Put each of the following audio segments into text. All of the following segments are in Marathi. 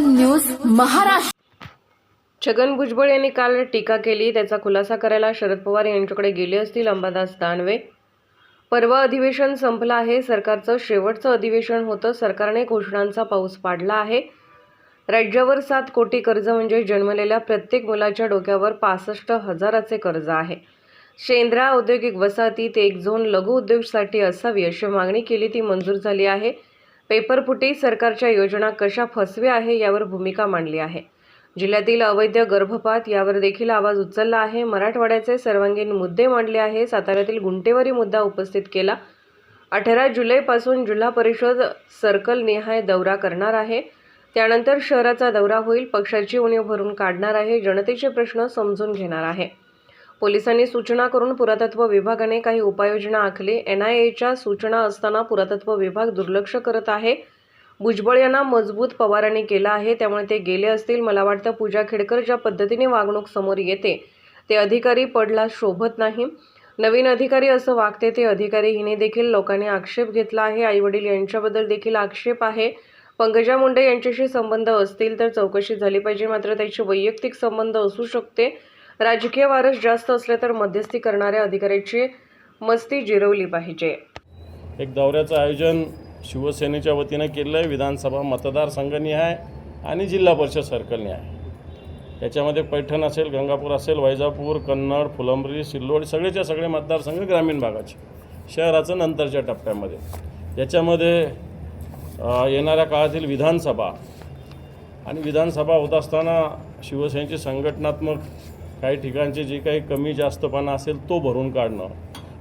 न्यूज महाराष्ट्र. छगन भुजबळ यांनी काल टीका केली. त्याचा खुलासा करायला शरद पवार यांच्याकडे गेले असतील अंबादास दानवे. परवा अधिवेशन संपलं आहे. सरकारचं शेवटचं अधिवेशन होतं. सरकारने घोषणांचा पाऊस पाडला आहे. राज्यावर सात कोटी कर्ज म्हणजे जन्मलेल्या प्रत्येक मुलाच्या डोक्यावर पासष्ट हजाराचे कर्ज आहे. शेंद्रा औद्योगिक वसाहतीत एक झोन लघु उद्योगसाठी असावी अशी मागणी केली ती मंजूर झाली आहे. पेपरफुटी सरकारच्या योजना कशा फसव्या आहे यावर भूमिका मांडली आहे. जिल्ह्यातील अवैध गर्भपात यावर देखील आवाज उचलला आहे. मराठवाड्याचे सर्वांगीण मुद्दे मांडले आहे साताऱ्यातील गुंटेवारी मुद्दा उपस्थित केला. अठरा जुलैपासून जिल्हा परिषद सर्कल निहाय दौरा करणार आहे. त्यानंतर शहराचा दौरा होईल. पक्षाची उणीव भरून काढणार आहे. जनतेचे प्रश्न समजून घेणार आहे. पोलिसांनी सूचना करून पुरातत्व विभागाने काही उपाययोजना आखली. एन आय एच्या सूचना असताना पुरातत्व विभाग दुर्लक्ष करत आहे. भुजबळ यांना मजबूत पवारांनी केला आहे. त्यामुळे ते गेले असतील. मला वाटतं पूजा खेडकर ज्या पद्धतीने वागणूक समोर येते ते अधिकारी पडला शोभत नाही. नवीन अधिकारी असं वागते ते अधिकारी हिने देखील लोकांनी आक्षेप घेतला आहे. आईवडील यांच्याबद्दल देखील आक्षेप आहे. पंकजा मुंडे यांच्याशी संबंध असतील तर चौकशी झाली पाहिजे. मात्र त्याचे वैयक्तिक संबंध असू शकते. राजकीय वारस जास्त असले तर मध्यस्थी करणाऱ्या अधिकाऱ्याची मस्ती जिरवली पाहिजे. एक दौऱ्याचं आयोजन शिवसेनेच्या वतीनं केलं आहे. विधानसभा मतदारसंघनिहाय आणि जिल्हा परिषद सर्कलनिहाय याच्यामध्ये पैठण असेल गंगापूर असेल वैजापूर कन्नड फुलंब्री सिल्लोड सगळेच्या सगळे मतदारसंघ ग्रामीण भागाचे. शहराचं नंतरच्या टप्प्यामध्ये. याच्यामध्ये येणाऱ्या काळातील विधानसभा आणि विधानसभा होत असताना शिवसेनेची संघटनात्मक काही ठिकाणचे जे काही कमी जास्तपणा असेल तो भरून काढणं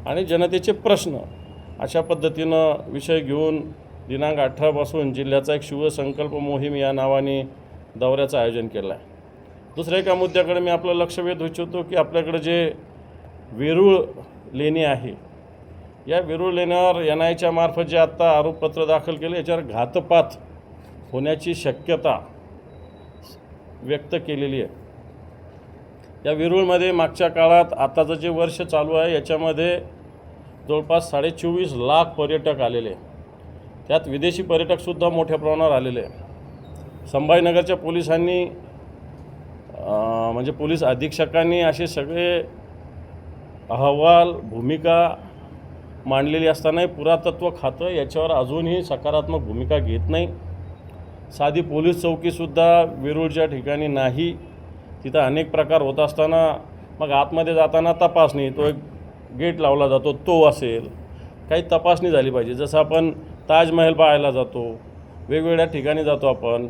आणि जनतेचे प्रश्न अशा पद्धतीनं विषय घेऊन दिनांक अठरापासून जिल्ह्याचा एक शिवसंकल्प मोहीम या नावाने दौऱ्याचं आयोजन केलं आहे. दुसऱ्या एका मुद्द्याकडे मी आपलं लक्ष वेध इच्छितो की आपल्याकडे जे वेरूळ लेणी आहे या वेरूळ लेण्यावर एन आयच्या मार्फत जे आत्ता आरोपपत्र दाखल केलं याच्यावर घातपात होण्याची शक्यता व्यक्त केलेली आहे. या वेरूळमध्ये मागच्या काळात आताचं जे वर्ष चालू आहे याच्यामध्ये जवळपास साडे चोवीस लाख पर्यटक आलेले. त्यात विदेशी पर्यटकसुद्धा मोठ्या प्रमाणावर आलेले. संभाजीनगरच्या पोलिसांनी म्हणजे पोलीस अधीक्षकांनी असे सगळे अहवाल भूमिका मांडलेली असतानाही पुरातत्व खातं याच्यावर अजूनही सकारात्मक भूमिका घेत नाही. साधी पोलीस चौकीसुद्धा वेरूळच्या ठिकाणी नाही. तिथं अनेक प्रकार होत असताना मग आतमध्ये जाताना तपासणी तो एक गेट लावला जातो तो असेल. काही तपासणी झाली पाहिजे. जसं आपण ताजमहल पाहायला जातो वेगवेगळ्या ठिकाणी जातो आपण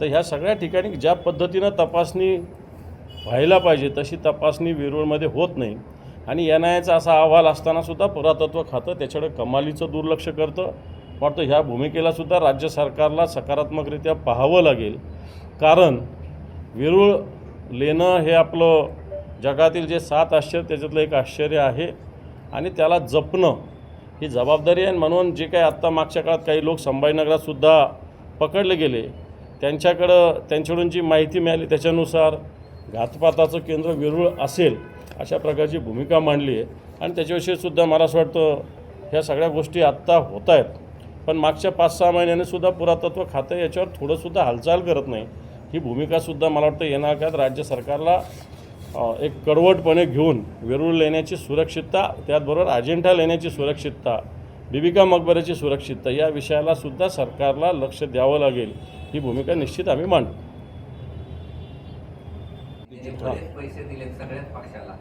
तर ह्या सगळ्या ठिकाणी ज्या पद्धतीनं तपासणी व्हायला पाहिजे तशी तपासणी वेरूळमध्ये होत नाही. आणि एन आयचा असा अहवाल असतानासुद्धा पुरातत्व खातं त्याच्याकडे कमालीचं दुर्लक्ष करतं. वाटतं ह्या भूमिकेलासुद्धा राज्य सरकारला सकारात्मकरित्या पाहावं लागेल. कारण वेरूळ लेणं हे आपलं जगातील जे सात आश्चर्य त्याच्यातलं एक आश्चर्य आहे. आणि त्याला जपणं ही जबाबदारी आहे. म्हणून जे काही आत्ता मागच्या काळात काही लोक संभाजीनगरातसुद्धा पकडले गेले त्यांच्याकडं त्यांच्याकडून जी माहिती मिळाली त्याच्यानुसार घातपाताचं केंद्र वेरूळ असेल अशा प्रकारची भूमिका मांडली आहे. आणि त्याच्याविषयीसुद्धा मला असं वाटतं ह्या सगळ्या गोष्टी आत्ता होत आहेत. पण मागच्या पाच सहा महिन्याने सुद्धा पुरातत्व खातं याच्यावर थोडंसुद्धा हालचाल करत नाही. ही भूमिकासुद्धा मला वाटतं येणार काळात राज्य सरकारला एक कडवटपणे घेऊन वेरूळ लेण्याची सुरक्षितता त्याचबरोबर अजेंठा लेण्याची सुरक्षितता बिबिका मकबऱ्याची सुरक्षितता या विषयाला सुद्धा सरकारला लक्ष द्यावं लागेल ही भूमिका निश्चित आम्ही मांडू. पैसे दिलेत सगळ्याच पक्षाला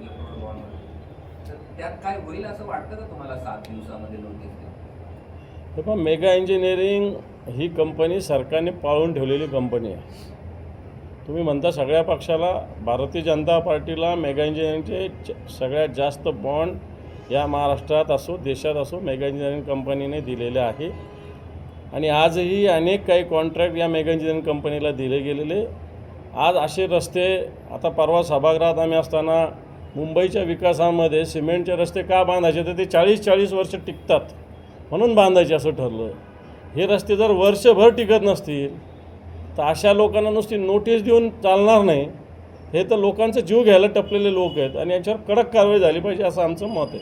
इलेक्ट्रोल बॉन्डवर तर त्यात काय होईल असं वाटतं का तुम्हाला सात दिवसामध्ये नोटीस देऊन? पण मेगा इंजिनिअरिंग ही कंपनी सरकारने पाळून ठेवलेली कंपनी आहे. तुम्ही म्हणता सगळ्या पक्षाला भारतीय जनता पार्टीला मेगा इंजिनिअरिंगचे च- सगळ्यात जास्त बॉन्ड या महाराष्ट्रात असो देशात असो मेगा इंजिनिअरिंग कंपनीने दिलेले आहे. आणि आजही अनेक काही कॉन्ट्रॅक्ट या मेगा इंजिनिअरिंग कंपनीला दिले गेलेले. आज असे रस्ते आता परवा सभागृहात आम्ही असताना मुंबईच्या विकासामध्ये सिमेंटचे रस्ते का बांधायचे तर ते चाळीस चाळीस वर्ष टिकतात. म्हणून बांधायचे असं ठरलं. हे रस्ते जर वर्षभर टिकत नसतील तर अशा लोकांना नुसती नोटीस देऊन चालणार नाही. हे तर लोकांचा जीव घ्यायला टपलेले लोक आहेत आणि याच्यावर कडक कारवाई झाली पाहिजे असं आमचं मत आहे.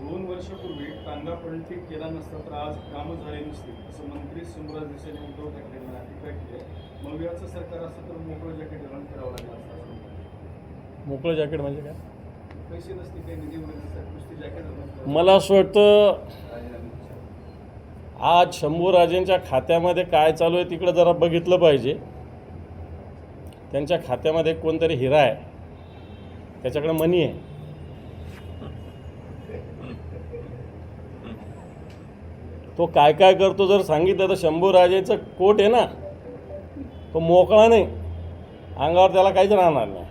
दोन वर्षापूर्वी टांगा पलटी केला नसता तर आज कामं झाली नसती असं मंत्री सुमराज देसाई उद्धव ठाकरे यांना टीका केली. आहे मग याचं सरकार असतं तर मोकळं जॅकेट घालून फिरावं लागलं असतं असं. मोकळं जॅकेट म्हणजे काय? पैसे नसते काही निधी वगैरे. मला असं वाटतं आज शंभूराजेंच्या खात्यामध्ये काय चालू आहे तिकडं जरा बघितलं पाहिजे. त्यांच्या खात्यामध्ये कोणतरी हिरा आहे. त्याच्याकडे मनी आहे. तो काय काय करतो जर सांगितलं तर शंभूराजेचं कोट आहे ना तो मोकळा नाही. अंगावर त्याला काहीच राहणार नाही.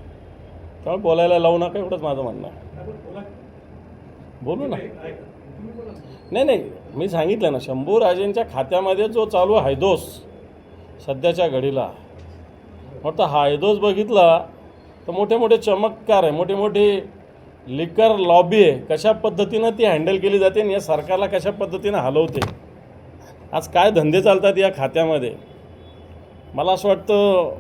त्यामुळे बोलायला लावू नका एवढंच माझं म्हणणं आहे. बोलू ना. नाही नाही. मी सांगितलं ना शंभू राजेंच्या खात्यामध्ये जो चालू हायदोस सध्याच्या घडीला. फक्त हायदोस बघितला तर मोठे मोठे चमत्कार आहे मोठे मोठे लिकर लॉबी आहे. कशा पद्धतीनं ती हँडल केली जाते आणि या सरकारला कशा पद्धतीनं हलवते? आज काय धंदे चालतात या खात्यामध्ये? मला असं वाटतं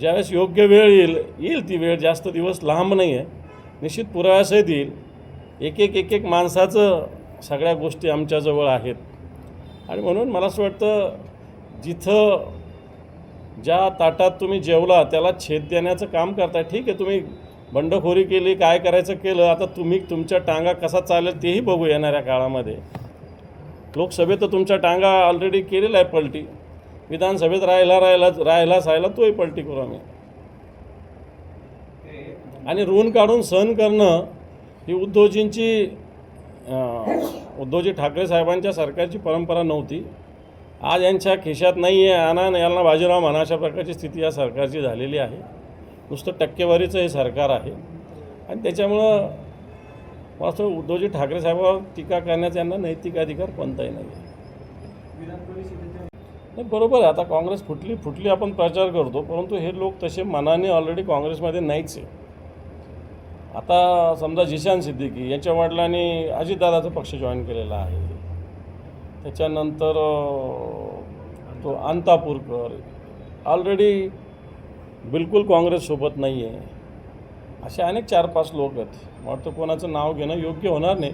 ज्यावेळेस योग्य वेळ येईल येईल ती वेळ जास्त दिवस लांब नाही आहे निश्चित पुराव्यासहित येईल. एक एक एक एक माणसाचं सगळ्या गोष्टी आमच्याजवळ आहेत. आणि म्हणून मला असं वाटतं जिथं ज्या ताटात तुम्ही जेवला त्याला छेद देण्याचं काम करताय. ठीक आहे तुम्ही बंडखोरी केली काय करायचं केलं आता तुम्ही तुमच्या टांगा कसा चालेल तेही बघू येणाऱ्या काळामध्ये. लोकसभेत तर तुमच्या टांगा ऑलरेडी केलेला आहे पलटी. विधानसभेत राहायला राहिला राहायला राहिला तोही पलटी करू आम्ही. आणि ऋण काढून सहन करणं ही उद्धवजींची उद्धवजी ठाकरे साहेबांच्या सरकारची परंपरा नव्हती. आज यांच्या खिशात नाही आहे आणा यांना बाजीराव म्हणा अशा प्रकारची स्थिती या सरकारची झालेली आहे. नुसतं टक्केवारीचं हे सरकार आहे. आणि त्याच्यामुळं वास्तव उद्धवजी ठाकरे साहेबांवर टीका करण्याचा यांना नैतिक अधिकार कोणताही नाही. नाही बरोबर आहे. आता काँग्रेस फुटली फुटली आपण प्रचार करतो परंतु हे लोक तसे मनाने ऑलरेडी काँग्रेसमध्ये नाहीच आहे आता समजा जिशान सिद्दीकी याच्या वडिलांनी अजितदादाचा पक्ष जॉईन केलेला आहे. त्याच्यानंतर तो अंतापूरकर ऑलरेडी बिलकुल काँग्रेससोबत नाही आहे असे अनेक चार पाच लोक आहेत. वाटतं कोणाचं नाव घेणं योग्य होणार नाही.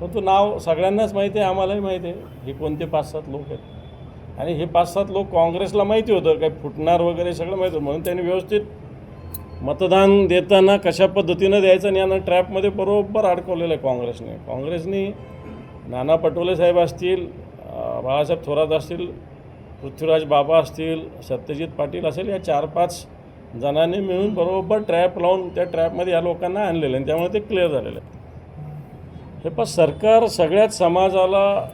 परंतु नाव सगळ्यांनाच माहिती आहे आम्हालाही माहिती आहे. हे कोणते पाच सात लोक आहेत? आणि हे पाच सात लोक काँग्रेसला माहिती होतं. काही फुटणार वगैरे सगळं माहिती होतं. म्हणून त्यांनी व्यवस्थित मतदान देताना कशा पद्धतीनं द्यायचं आणि यांना ट्रॅपमध्ये बरोबर अडकवलेलं आहे काँग्रेसने. काँग्रेसने नाना पटोले साहेब असतील बाळासाहेब थोरात असतील पृथ्वीराज बाबा असतील सत्यजित पाटील असेल या चार पाच जणांनी मिळून बरोबर ट्रॅप लावून त्या ट्रॅपमध्ये या लोकांना आणलेलं आहे आणि त्यामुळे ते क्लिअर झालेलं आहे. हे पण सरकार सगळ्याच समाजाला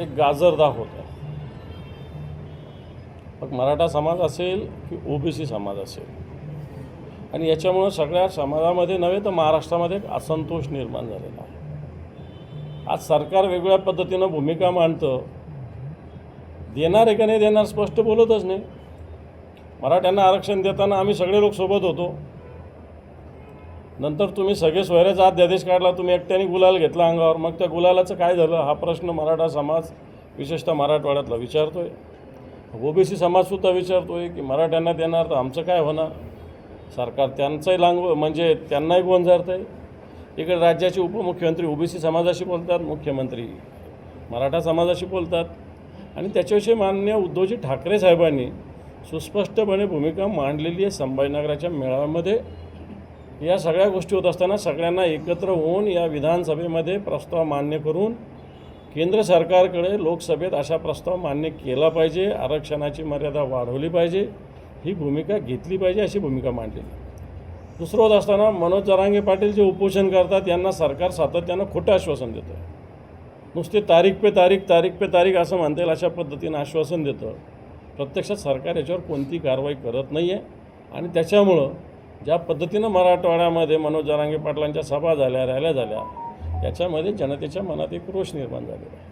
एक गाजर दाखवतं मग मराठा समाज असेल की ओबीसी समाज असेल? आणि याच्यामुळं सगळ्या समाजामध्ये नव्हे तर महाराष्ट्रामध्ये एक असंतोष निर्माण झालेला आहे. आज सरकार वेगवेगळ्या पद्धतीनं भूमिका मांडतं. देणार आहे का नाही देणार स्पष्ट बोलतच नाही. मराठ्यांना आरक्षण देताना आम्ही सगळे लोक सोबत होतो. नंतर तुम्ही सगळे सोयऱ्याचा अध्यादेश काढला तुम्ही एकट्याने गुलाल घेतला अंगावर. मग त्या गुलालाचं काय झालं? हा प्रश्न मराठा समाज विशेषतः मराठवाड्यातला विचारतो आहे ओबीसी समाजसुद्धा विचारतो आहे की मराठ्यांना देणार तर आमचं काय होणार? सरकार त्यांचंही लांग म्हणजे त्यांनाही गोंजारतं आहे इकडे राज्याचे उपमुख्यमंत्री ओबीसी समाजाशी बोलतात मुख्यमंत्री मराठा समाजाशी बोलतात. आणि त्याच्याविषयी मान्य उद्धवजी ठाकरे साहेबांनी सुस्पष्टपणे भूमिका मांडलेली आहे संभाजीनगराच्या मेळाव्यामध्ये. या सगळ्या गोष्टी होत असताना सगळ्यांना एकत्र होऊन या विधानसभेमध्ये प्रस्ताव मान्य करून केंद्र सरकारकडे लोकसभेत अशा प्रस्ताव मान्य केला पाहिजे. आरक्षणाची मर्यादा वाढवली पाहिजे. ही भूमिका घेतली पाहिजे अशी भूमिका मांडलेली दुसरं होत असताना मनोज जरांगे पाटील जे उपोषण करतात यांना सरकार सातत्यानं खोटं आश्वासन देतं. नुसते तारीख पे तारीख तारीख पे तारीख असं म्हणता येईल अशा पद्धतीनं आश्वासन देतं. प्रत्यक्षात सरकार याच्यावर कोणती कारवाई करत नाही आहे आणि त्याच्यामुळं ज्या पद्धतीनं मराठवाड्यामध्ये मनोज जरांगे पाटलांच्या सभा झाल्या रॅल्या झाल्या याच्यामध्ये जनतेच्या मनात एक रोष निर्माण झालेला आहे.